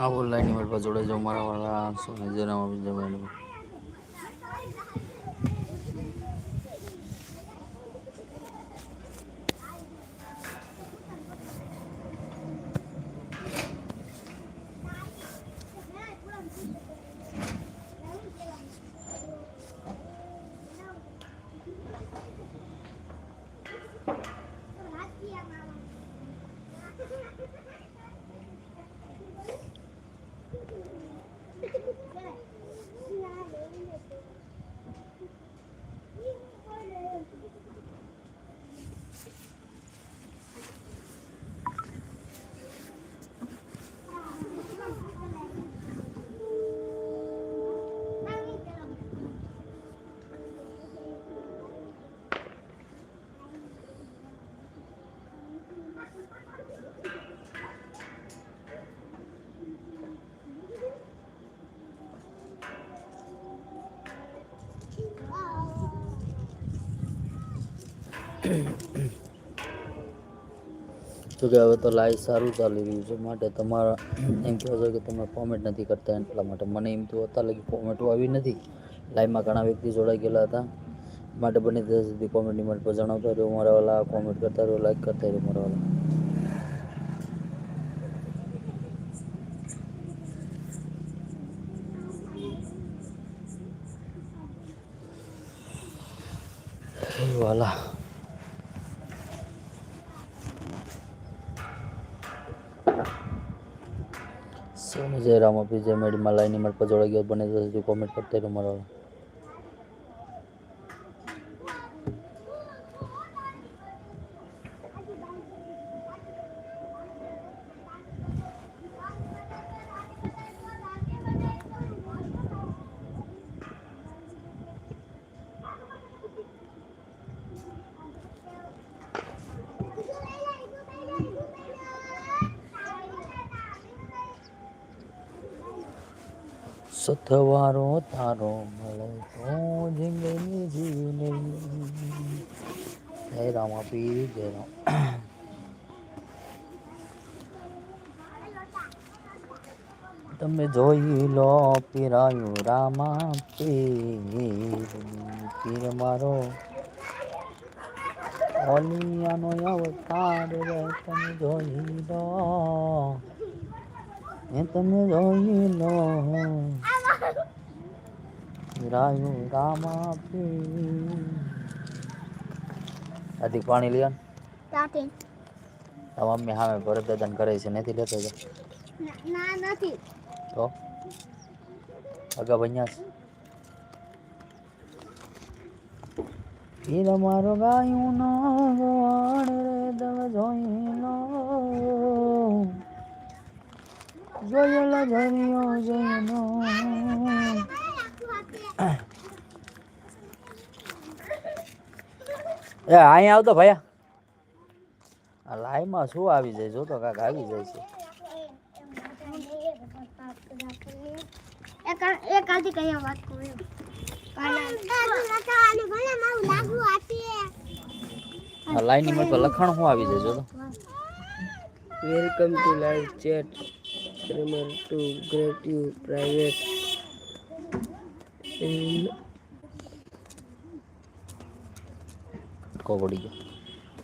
આવો લાઈન પર જોડે જાવ મારા વાળા સોનેજરામાં બીજા જવાનું તો કે હવે તો લાઈવ સારું ચાલી રહ્યું છે. માટે તમારા એમ કહેવા છો કે તમે કોમેન્ટ નથી કરતા એટલા માટે. મને એમ તો હતા લગી કોમેન્ટો આવી નથી. લાઈવમાં ઘણા વ્યક્તિ જોડાઈ ગયેલા હતા. માટે બને ત્યાં સુધી કોમેન્ટની માટે જણાવતા રહ્યો. મારા વાલા કોમેન્ટ કરતા રહ્યો લાઈક કરતા રહ્યો મારા વાલા હે વાલા સોને જય રામ આપી જય મેડીમાં લાઈન નંબર પર જોડાઈ ગયો. બને સુધી કોમેન્ટ કરતા રહ્યો મારા સથવારો તારો મળે તો જિંદગી જીવી નહીં જય રામ આપી જય રામ તમે જોઈ લો પીરાયું રામા પીર પીર મારો ઓલિયાનો અવતાર રે તમે જોઈ લો એ તમે જોઈ લો પીરાયું રામા પીર અધિક પાણી લ્યો ત્યાંથી આ મમ્મી સામે ભરત દાદાને કરે છે નથી લેતો તો ના નથી તો અગા બન્યા પીર મારો ગાયું નો ગોળ રે દવ જોઈ લો જોયેલો ધર્યો જોયેલો એ અહીંયા આવતો ભાયા આ લાઈમાં શું આવી જાય? જો તો કાંક આવી જાય છે. લાઈનની તો લખાણ શું આવી જાય? જો તો. Welcome to live chat. Streamer to grant you private. in કો પડી ગયો?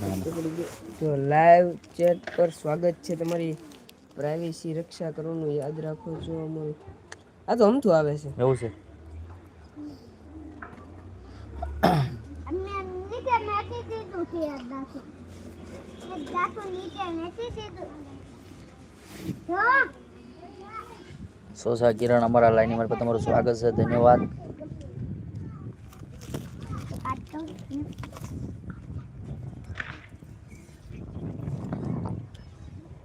ના ના. તો લાઈવ ચેટ પર સ્વાગત છે તમારી પ્રાઇવેસી રક્ષા કરવાનું યાદ રાખો છો અમારું. આ તો અમથું આવે છે. એવું છે? નીચે દીધું છે દાદુ દાદુ નીચે મેથી દીધું જો સોસા કિરણ અમારા લાઈન નંબર પર તમારું સ્વાગત છે ધન્યવાદ.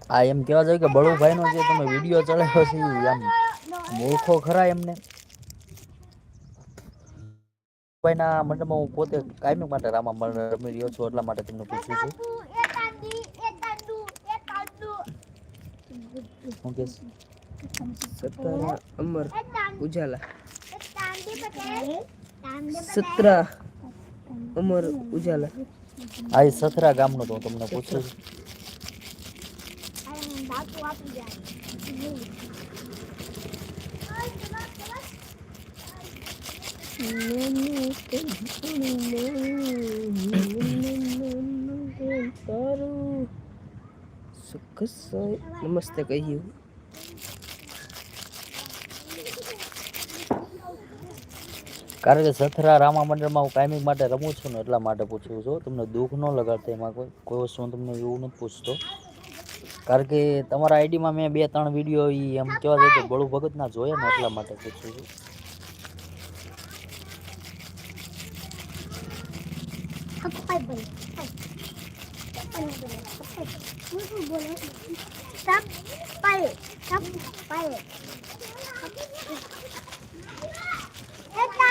આ એમ કહેવા જોઈએ કે બળુભાઈનો જે તમે વીડિયો ચડાવ્યો છે આમ મૂર્ખો ખરા એમને. ભાઈના મંડળમાં હું પોતે કાયમી માટે રામા રમી રહ્યો છું એટલા માટે તમને પૂછું છું. હું કહેશ? સત્તા અમર ઉજાલા. સત્રા અમર ઉજાલા. આ એ સથરા ગામનો તો તમને પૂછું નમસ્તે કહ્યું કારણ કે સથરા રામા મંડળમાં હું કાયમિક માટે રમું છું ને એટલા માટે પૂછું છું. તમને દુઃખ ન લગાડતા એમાં કોઈ કોઈ વસ્તુ હું તમને એવું નથી પૂછતો. કારણ કે તમારા આઈડીમાં મેં બે, ત્રણ વીડિયો એમ કહેવા જાય કે બળુ ભગતના જોયા ને એટલા માટે પૂછું છું. હપ્પાઈ બોલે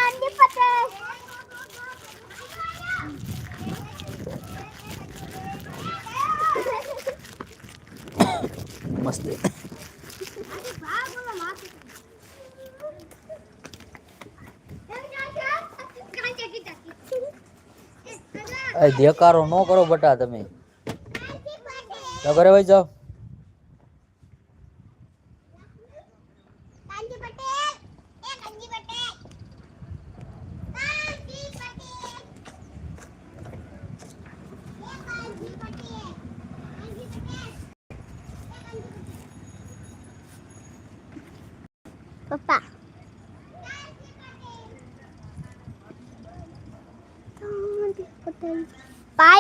હું શું બોલે સપ્પાઈ સપ્પાઈ એ ચાંદી પટેલ મસ્ત એ દેકારો ન કરો બટા તમે તો ઘરે ભાઈ જાઓ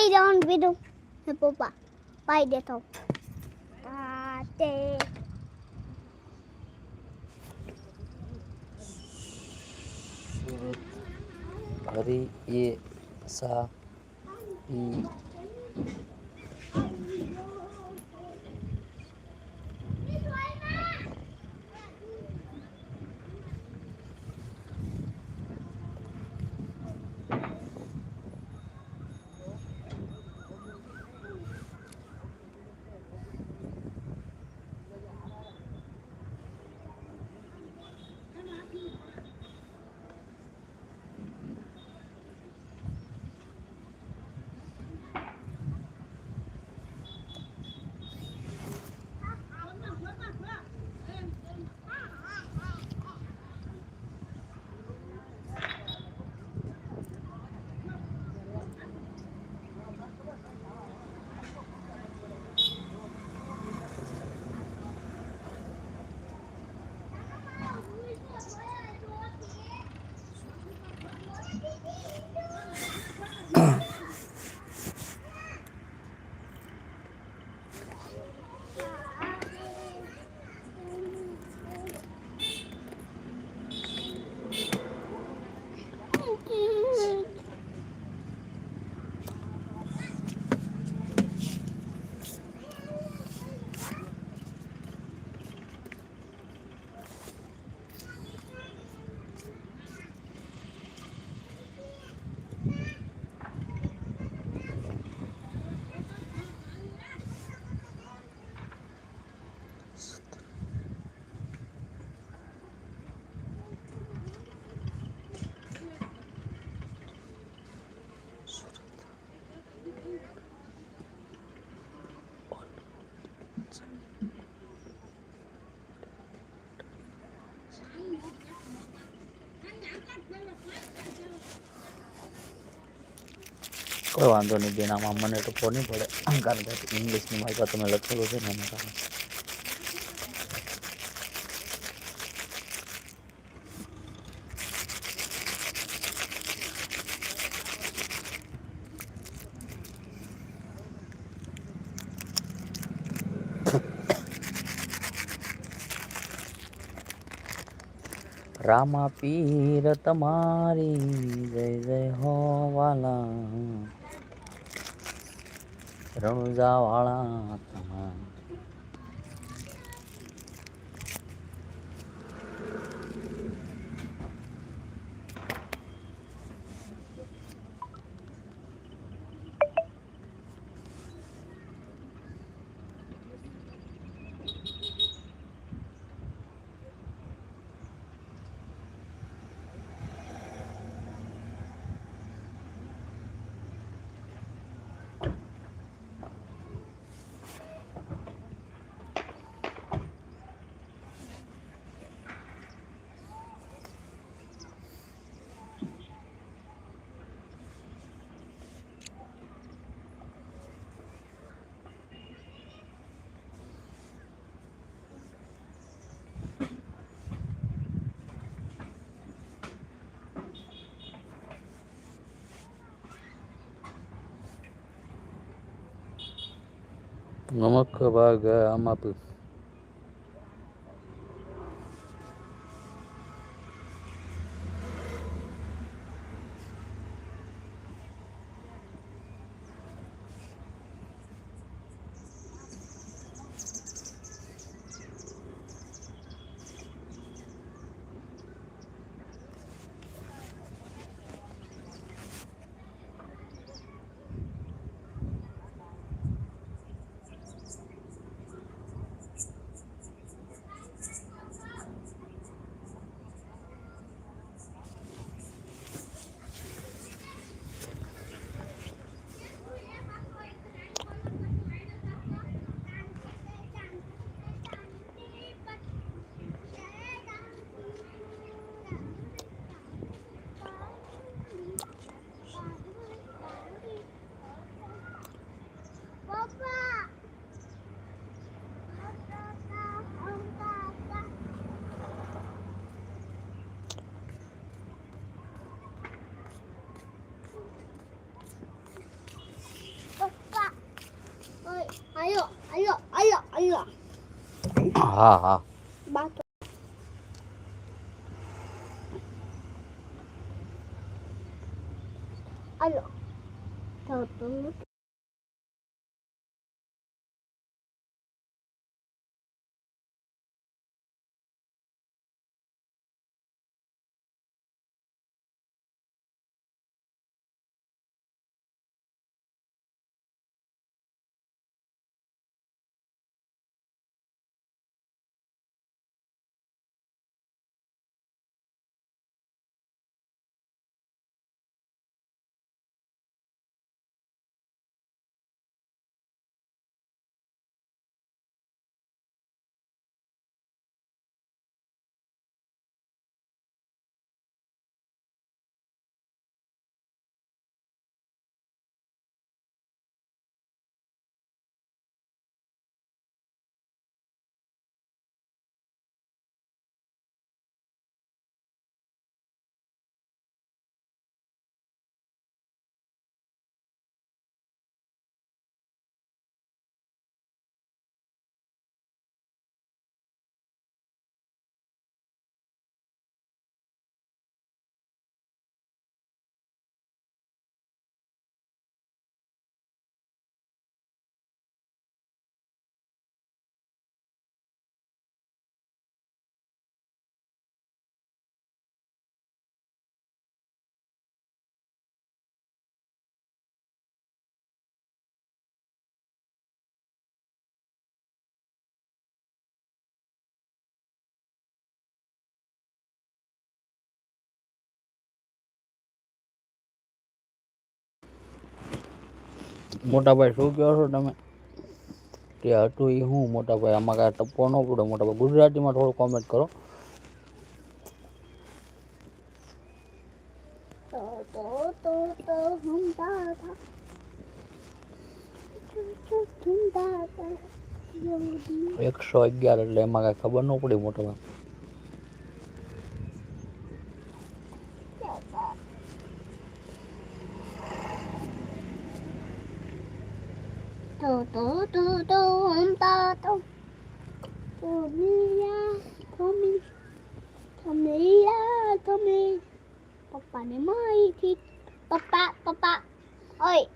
પાઈ જવાનું કીધું હે પપ્પા પાઈ દેતો. તે. હરી એ સા કોઈ વાંધો નહીં, બેન. આમાં મને તો ખબર નહીં પડે. કારણ કે ઇંગ્લિશની મારી તમે લખેલું છે ને એના કારણે. રામા પીર તમારી જય જય હો વાલા. Ranuja Namak Bhaga Amapu. હા હા. બાતો આયો તો તો મોટા ભાઈ શું કહો છો તમે? કે હતું એ હું મોટાભાઈ? આમાં કાંઈ ટપ્પો ન પડે મોટા ભાઈ ગુજરાતીમાં થોડું કોમેન્ટ કરો. એકસો અગિયાર એટલે એમાં કાંઈ ખબર ન પડી મોટા ભાઈ તો તો તો તો હમ દાદા Tomia, Tommy, Tomia, Tommy. પપ્પાને માહિતી પપ્પા પપ્પા ઓય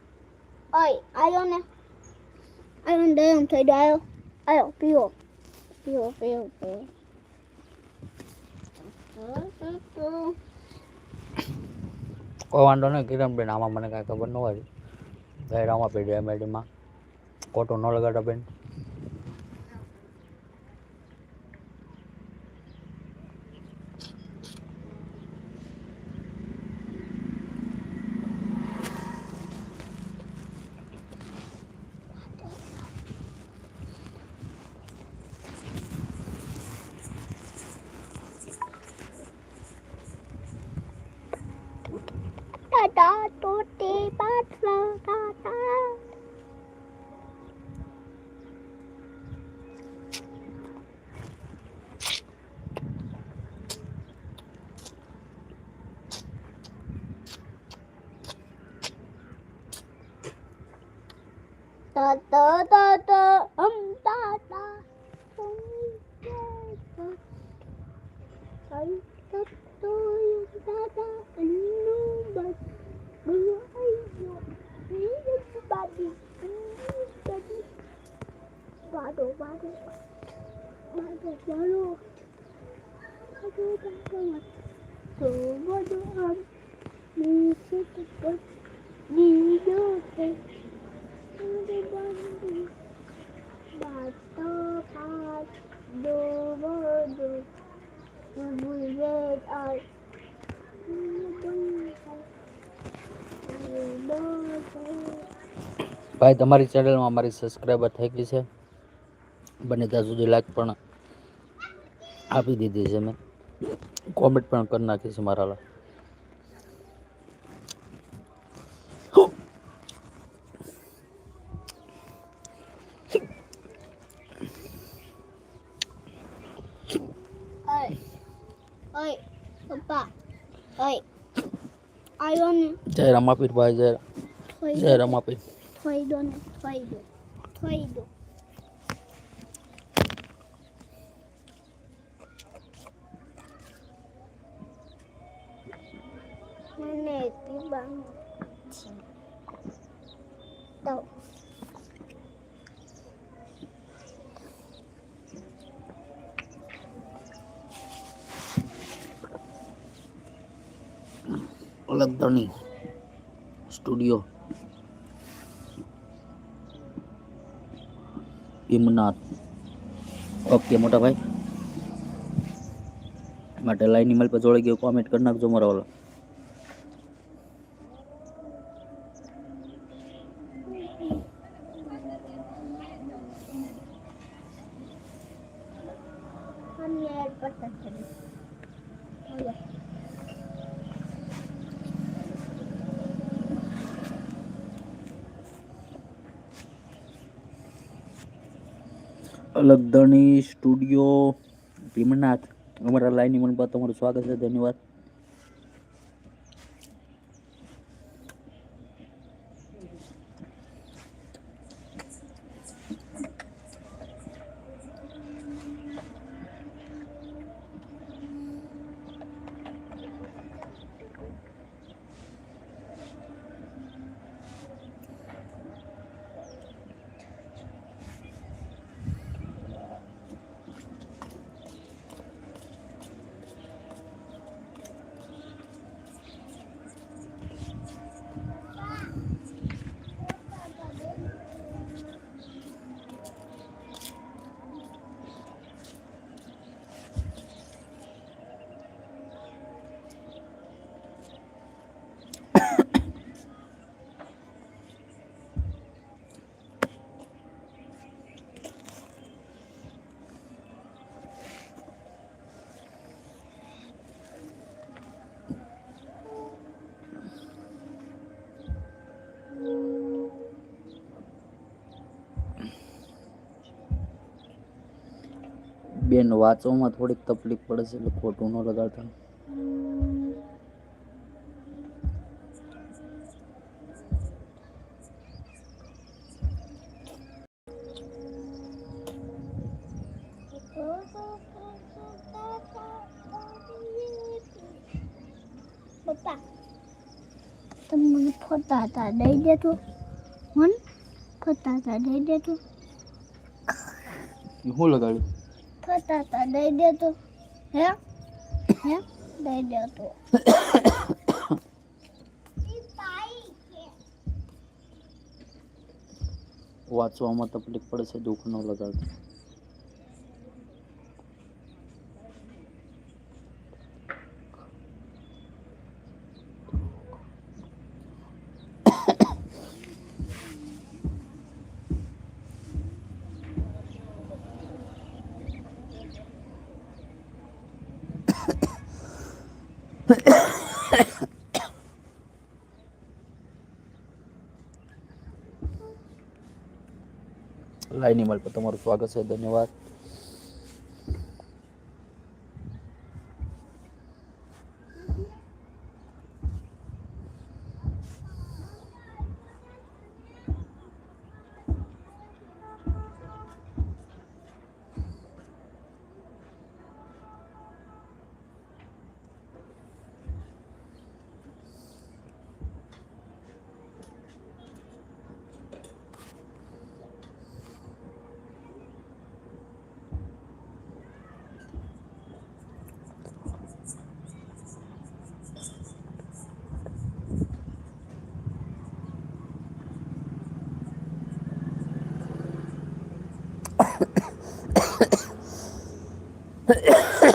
ઓય આયો ને આયો ને દયમ થઈ ગયો આયો પીવો પીવો પીવો પીવો કોઈ વાંધો નહીં કિરણબેન આમાં મને કાંઈ ખબર ન હોય દાયરામાં પીડી એમઆઈડીમાં ખોટો ન લગાડો બેન ta ta ta ta um ta ta. Um ta. Ta um ta ta um ta ta um nu ba ba ai yo ni ni ba đi ba đi ba đồ ba đồ. Ba đồ ba đồ. Ba đồ ba đồ Tôi muốn được ăn, mình sẽ được ăn, mình được ăn. Bato, bado, bado. Red eye. ભાઈ તમારી ચેનલમાં મારી subscriber થઈ ગઈ છે બને ત્યાં સુધી લાઈક પણ આપી દીધી છે મેં કોમેન્ટ પણ કરી નાખી છે મારા ને જય રમાપીર ભાઈ જય થોઈ જય રમાપીર થોઈ દો ને થોઈ દો થોઈ દો મને તીબાનું તો અલગધણી સ્ટુડિયો ભીમનાથ ઓકે મોટા ભાઈ માટે લાઈન ઈમેલ પર જોડાઈ ગયો કોમેન્ટ કરી નાખજો મારા વાલા મને ઓય અલગધણી સ્ટુડિયો ભીમનાથ. અમારા લાઈન મનપા તમારું સ્વાગત છે ધન્યવાદ. બેન વાંચવામાં થોડીક તકલીફ પડે છે એટલે ખોટું ન લગાડતા પપ્પા તમે મને ફોટા હતા દઈ દેતો મન ફોટા હતા દઈ દેતો શું લગાડ્યું ફોટા હતા. દઈ દેતો. હે? હે? દઈ દેતો. વાંચવામાં તકલીફ પડે છે, દુઃખ ન લગાડતા. લાઈન ઈમેલ પર તમારું સ્વાગત છે ધન્યવાદ. Yeah.